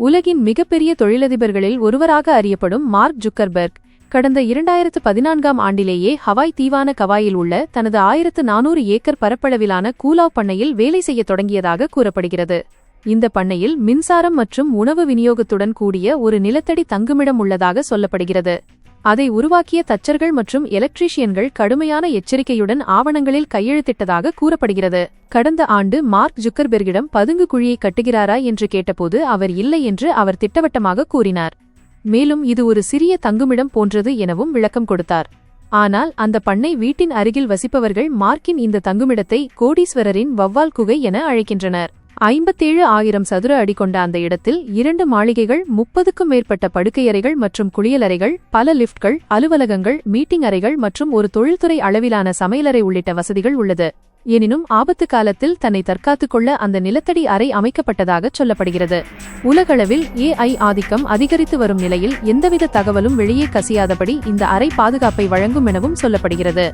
உலகின் மிகப்பெரிய தொழிலதிபர்களில் ஒருவராக அறியப்படும் மார்க் ஜுக்கர்பர்க். கடந்த இரண்டாயிரத்து பதினான்காம் ஆண்டிலேயே ஹவாய் தீவான கவாயில் உள்ள தனது ஆயிரத்து நானூறு ஏக்கர் பரப்பளவிலான கூலாவ் பண்ணையில் வேலை செய்யத் தொடங்கியதாக கூறப்படுகிறது. இந்த பண்ணையில் மின்சாரம் மற்றும் உணவு விநியோகத்துடன் கூடிய ஒரு நிலத்தடி தங்குமிடம் உள்ளதாக சொல்லப்படுகிறது. அதை உருவாக்கிய தச்சர்கள் மற்றும் எலக்ட்ரீஷியன்கள் கடுமையான எச்சரிக்கையுடன் ஆவணங்களில் கையெழுத்திட்டதாக கூறப்படுகிறது. கடந்த ஆண்டு மார்க் ஜுக்கர்பெர்கிடம் பதுங்கு குழியை கட்டுகிறாரா என்று கேட்டபோது அவர் இல்லை என்று அவர் திட்டவட்டமாக கூறினார். மேலும் இது ஒரு சிறிய தங்குமிடம் போன்றது எனவும் விளக்கம் கொடுத்தார். ஆனால் அந்த பண்ணை வீட்டின் அருகில் வசிப்பவர்கள் மார்க்கின் இந்த தங்குமிடத்தை கோடீஸ்வரரின் வவ்வால் குகை என அழைக்கின்றனர். ஐம்பத்தேழு ஆயிரம் சதுர அடி கொண்ட அந்த இடத்தில் இரண்டு மாளிகைகள் முப்பதுக்கும் மேற்பட்ட படுக்கையறைகள் மற்றும் குளியலறைகள் பல லிப்ட்கள் அலுவலகங்கள் மீட்டிங் அறைகள் மற்றும் ஒரு தொழில்துறை அளவிலான சமையலறை உள்ளிட்ட வசதிகள் உள்ளது. எனினும் ஆபத்து காலத்தில் தன்னை தற்காத்துக் கொள்ள அந்த நிலத்தடி அறை அமைக்கப்பட்டதாக சொல்லப்படுகிறது. உலகளவில் ஏஐ ஆதிக்கம் அதிகரித்து வரும் நிலையில் எந்தவித தகவலும் வெளியே கசியாதபடி இந்த அறை பாதுகாப்பை வழங்கும் எனவும் சொல்லப்படுகிறது.